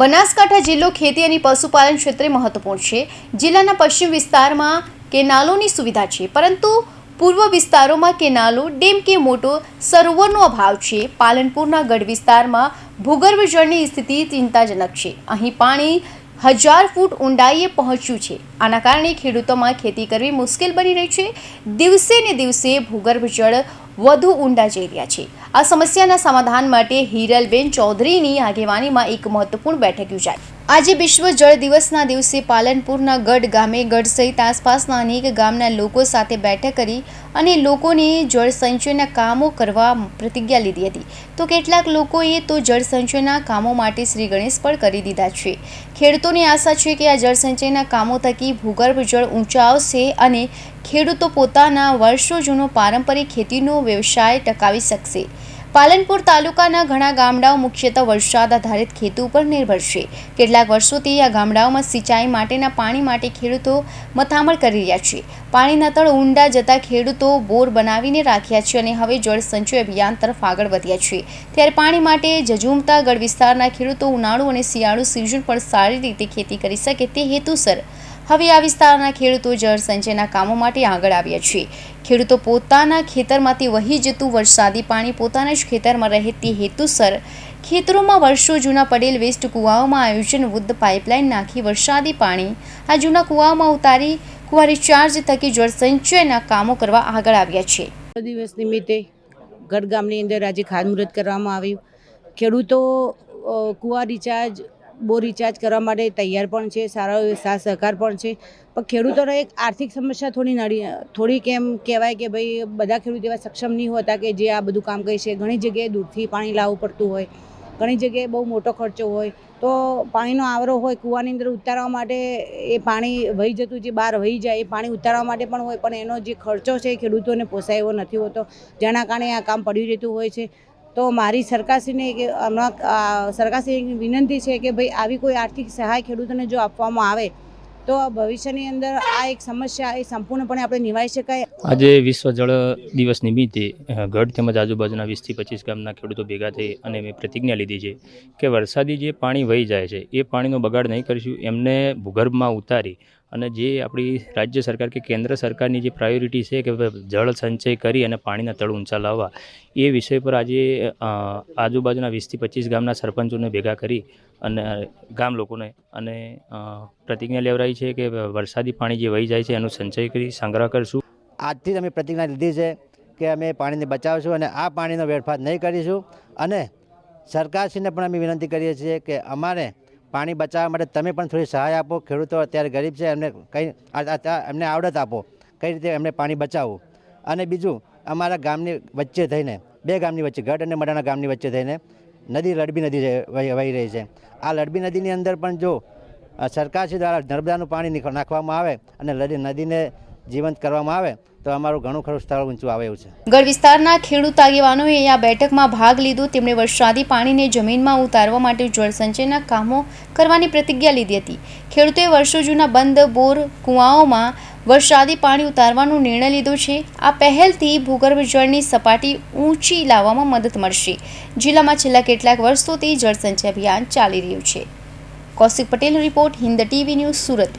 બનાસકાંઠા જિલ્લો ખેતી અને પશુપાલન ક્ષેત્રે મહત્વપૂર્ણ છે. જિલ્લાના પશ્ચિમ વિસ્તારમાં કેનાલોની સુવિધા છે, પરંતુ પૂર્વ વિસ્તારોમાં કેનાલો, ડેમ કે મોટો સરોવરનો અભાવ છે. પાલનપુરના ગઢ વિસ્તારમાં ભૂગર્ભ જળની સ્થિતિ ચિંતાજનક છે. અહીં પાણી હજાર ફૂટ ઊંડાઈએ પહોંચ્યું છે. આના કારણે ખેડૂતોમાં ખેતી કરવી મુશ્કેલ બની રહી છે. દિવસે ને દિવસે ભૂગર્ભ જળ વધુ ઊંડા જઈ રહ્યા છે. આ સમસ્યાના સમાધાન માટે હિરલબેન ચૌધરીની આગેવાનીમાં એક મહત્વપૂર્ણ બેઠક યોજાઈ. આજે વિશ્વ જળ દિવસના દિવસે પાલનપુરના ગઢ ગામે ગઢ સહિત આસપાસના અનેક ગામના લોકો સાથે બેઠક કરી અને લોકોને જળ સંચયના કામો કરવા પ્રતિજ્ઞા લીધી હતી. તો કેટલાક લોકોએ તો જળ સંચયના કામો માટે શ્રી ગણેશ પણ કરી દીધા છે. ખેડૂતોની આશા છે કે આ જળ સંચયના કામો થકી ભૂગર્ભ જળ ઊંચા આવશે અને ખેડૂતો પોતાના વર્ષો જૂનો પારંપરિક ખેતીનો વ્યવસાય ટકાવી શકશે. પાલનપુર તાલુકાના ઘણા ગામડાઓ મુખ્યત્વે વરસાદ આધારિત ખેતી ઉપર નિર્ભર છે. કેટલાક વર્ષોથી આ ગામડાઓમાં સિંચાઈ માટેના પાણી માટે ખેડૂતો મથામણ કરી રહ્યા છે. પાણીના તળ ઊંડા જતા ખેડૂતો બોર બનાવીને રાખ્યા છે અને હવે જળ સંચય અભિયાન તરફ આગળ વધ્યા છે. ત્યારે પાણી માટે જજુમતા ગઢ વિસ્તારના ખેડૂતો ઉનાળુ અને શિયાળુ સિઝન પર સારી રીતે ખેતી કરી શકે તે હેતુસર હવે આ વિસ્તારના ખેડૂતો જળ સંચયના કામો માટે આગળ આવ્યા છે. ખેડૂતો પોતાના ખેતરમાંથી વહી જતું વરસાદી પાણી પોતાના જ ખેતરમાં રહે તે હેતુસર ખેતરોમાં વર્ષો જૂના પડેલ વેસ્ટ કૂવાઓમાં આયોજન વૃદ્ધ પાઇપલાઇન નાખી વરસાદી પાણી આ જૂના કૂવાઓમાં ઉતારી કૂવા રિચાર્જ થકી જળ સંચયના કામો કરવા આગળ આવ્યા છે. દિવસ નિમિત્તે ગઢ ગામની અંદર આજે ખાતમુહૂર્ત કરવામાં આવ્યું. ખેડૂતો કૂવા રિચાર્જ બોર રિચાર્જ કરવા માટે તૈયાર પણ છે, સારો એવો સાથ સહકાર પણ છે. પણ ખેડૂતોને એક આર્થિક સમસ્યા થોડી નડી થોડીક એમ કહેવાય કે ભાઈ, બધા ખેડૂત એવા સક્ષમ નહીં હોતા કે જે આ બધું કામ કરી છે. ઘણી જગ્યાએ દૂરથી પાણી લાવવું પડતું હોય, ઘણી જગ્યાએ બહુ મોટો ખર્ચો હોય. તો પાણીનો આવરો હોય, કૂવાની અંદર ઉતારવા માટે એ પાણી વહી જતું, જે બહાર વહી જાય, એ પાણી ઉતારવા માટે પણ હોય. પણ એનો જે ખર્ચો છે એ ખેડૂતોને પોસાય એવો નથી હોતો. જેના કારણે આ કામ પડ્યું રહેતું હોય છે. તો મારી સરકારશ્રીને હમણાં સરકારશ્રીની વિનંતી છે કે ભાઈ આવી કોઈ આર્થિક સહાય ખેડૂતોને જો આપવામાં આવે, તો ભવિષ્યની અંદર આ એક સમસ્યા એ સંપૂર્ણપણે આપણે નિવારી શકાય. આજે વિશ્વ જળ દિવસ નિમિત્તે ગઢ તેમજ આજુબાજુના વીસથી પચીસ ગામના ખેડૂતો ભેગા થઈ અને મેં પ્રતિજ્ઞા લીધી છે કે વરસાદી જે પાણી વહી જાય છે, એ પાણીનો બગાડ નહીં કરીશું. એમને ભૂગર્ભમાં ઉતારી અને જે આપણી રાજ્ય સરકાર કે કેન્દ્ર સરકારની જે પ્રાયોરિટી છે કે જળ સંચય કરી અને પાણીના તળ ઊંચા લાવવા, એ વિષય પર આજે આજુબાજુના વીસથી પચીસ ગામના સરપંચોને ભેગા કરી અને ગામ લોકોને અને પ્રતિજ્ઞા લેવરાઈ છે કે વરસાદી પાણી જે વહી જાય છે એનો સંચય કરી સંગ્રહ કરશું. આજથી અમે પ્રતિજ્ઞા લીધી છે કે અમે પાણીને બચાવશું અને આ પાણીનો વેડફાટ નહીં કરીશું. અને સરકારશ્રીને પણ અમે વિનંતી કરીએ છીએ કે અમારે પાણી બચાવવા માટે તમે પણ થોડી સહાય આપો. ખેડૂતો અત્યારે ગરીબ છે, એમને કંઈ એમને આવડત આપો. કઈ રીતે એમને પાણી બચાવવું? અને બીજું, અમારા ગામની વચ્ચે થઈને, બે ગામની વચ્ચે, ગઢ અને મડાના ગામની વચ્ચે થઈને નદી, લડબી નદી વહી રહી છે. આ લડબી નદીની અંદર પણ જો સરકારશ્રી દ્વારા નર્મદાનું પાણી નાખવામાં આવે અને નદીને જીવંત કરવામાં આવે, તો અમારું ઘણું ખરું સ્થળ ઊંચું આવે છે. ગઢ વિસ્તારના ખેડૂત આગેવાનોએ આ બેઠકમાં ભાગ લીધો. તેમણે વરસાદી પાણીને જમીનમાં ઉતારવા માટે જળસંચયના કામો કરવાની પ્રતિજ્ઞા લીધી હતી. ખેડૂતોએ વર્ષો જૂના બંધ, બોર, કૂવાઓમાં વરસાદી પાણી ઉતારવાનો નિર્ણય લીધો છે. આ પહેલથી ભૂગર્ભ જળની સપાટી ઊંચી લાવવામાં મદદ મળશે. જિલ્લામાં છેલ્લા કેટલાક વર્ષોથી જળસંચય અભિયાન ચાલી રહ્યું છે. કૌશિક પટેલનો report Hind TV news Surat.